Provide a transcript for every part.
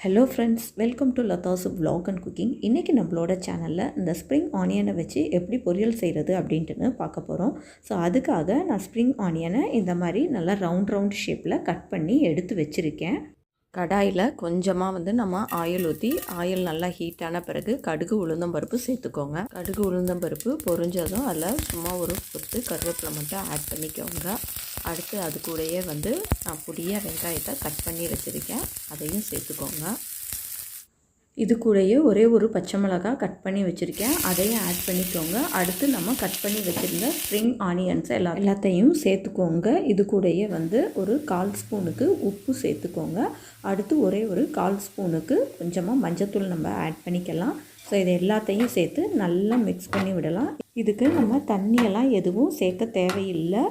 Hello friends welcome to Latha's vlog and cooking இன்றைக்கி நம்மளோட சேனலில் இந்த ஸ்ப்ரிங் ஆனியனை வச்சு எப்படி பொரியல் செய்கிறது அப்படின்ட்டுன்னு பார்க்க போகிறோம் ஸோ அதுக்காக நான் ஸ்ப்ரிங் ஆனியனை இந்த மாதிரி நல்லா ரவுண்ட் ரவுண்ட் ஷேப்பில் கட் பண்ணி எடுத்து வச்சுருக்கேன். கடாயில் கொஞ்சமாக வந்து நம்ம ஆயில் ஊற்றி ஆயில் நல்லா ஹீட்டான பிறகு கடுகு உளுந்தம்பருப்பு சேர்த்துக்கோங்க. கடுகு உளுந்தம்பருப்பு பொரிஞ்சதும் அதில் சும்மா ஒரு கொத்து கருவேப்பிலை மட்டும் ஆட் பண்ணிக்கோங்க. அடுத்து அது கூடயே வந்து நான் பொடியாக வெங்காயத்தை கட் பண்ணி வச்சுருக்கேன். அதையும் சேர்த்துக்கோங்க. இது கூடயே ஒரே ஒரு பச்சை மிளகா கட் பண்ணி வச்சுருக்கேன். அதையும் ஆட் பண்ணிக்கோங்க. அடுத்து நம்ம கட் பண்ணி வச்சுருந்த ஸ்ப்ரிங் ஆனியன்ஸ் எல்லா எல்லாத்தையும் சேர்த்துக்கோங்க. இது கூடயே வந்து ஒரு கால் ஸ்பூனுக்கு உப்பு சேர்த்துக்கோங்க. அடுத்து ஒரே ஒரு கால் ஸ்பூனுக்கு கொஞ்சமாக மஞ்சத்தூள் நம்ம ஆட் பண்ணிக்கலாம். ஸோ இது எல்லாத்தையும் சேர்த்து நல்லா மிக்ஸ் பண்ணி விடலாம். இதுக்கு நம்ம தண்ணியெல்லாம் எதுவும் சேர்க்க தேவையில்லை.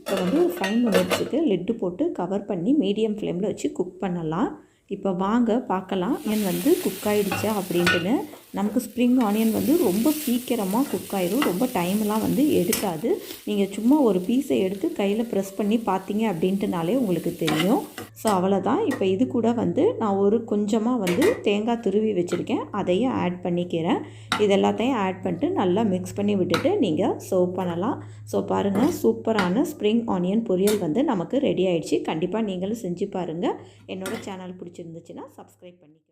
இப்போ வந்து ஒரு ஃபைவ் மினிட்ஸுக்கு லிட்டு போட்டு கவர் பண்ணி மீடியம் ஃப்ளேமில் வச்சு குக் பண்ணலாம். இப்போ வாங்க பார்க்கலாம். ஏன் வந்து குக் ஆகிடுச்சா அப்படின்ட்டுன்னு. நமக்கு ஸ்ப்ரிங் ஆனியன் வந்து ரொம்ப சீக்கிரமாக குக் ஆயிரும். ரொம்ப டைம்லாம் வந்து எடுக்காது. நீங்கள் சும்மா ஒரு பீஸை எடுத்து கையில் ப்ரெஸ் பண்ணி பார்த்தீங்க அப்படின்ட்டுனாலே உங்களுக்கு தெரியும். ஸோ அவ்வளோதான் இப்போ இது கூட வந்து நான் ஒரு கொஞ்சமாக வந்து தேங்காய் துருவி வச்சுருக்கேன். அதையும் ஆட் பண்ணிக்கிறேன். இது எல்லாத்தையும் ஆட் பண்ணிட்டு நல்லா மிக்ஸ் பண்ணி விட்டுட்டு நீங்கள் சர்வ் பண்ணலாம். ஸோ பாருங்கள் சூப்பரான ஸ்ப்ரிங் ஆனியன் பொரியல் வந்து நமக்கு ரெடி ஆயிடுச்சு. கண்டிப்பாக நீங்களும் செஞ்சு பாருங்கள் என்னோடய சேனல் பிடிச்சிருந்துச்சுன்னா சப்ஸ்கிரைப் பண்ணிக்கோங்க.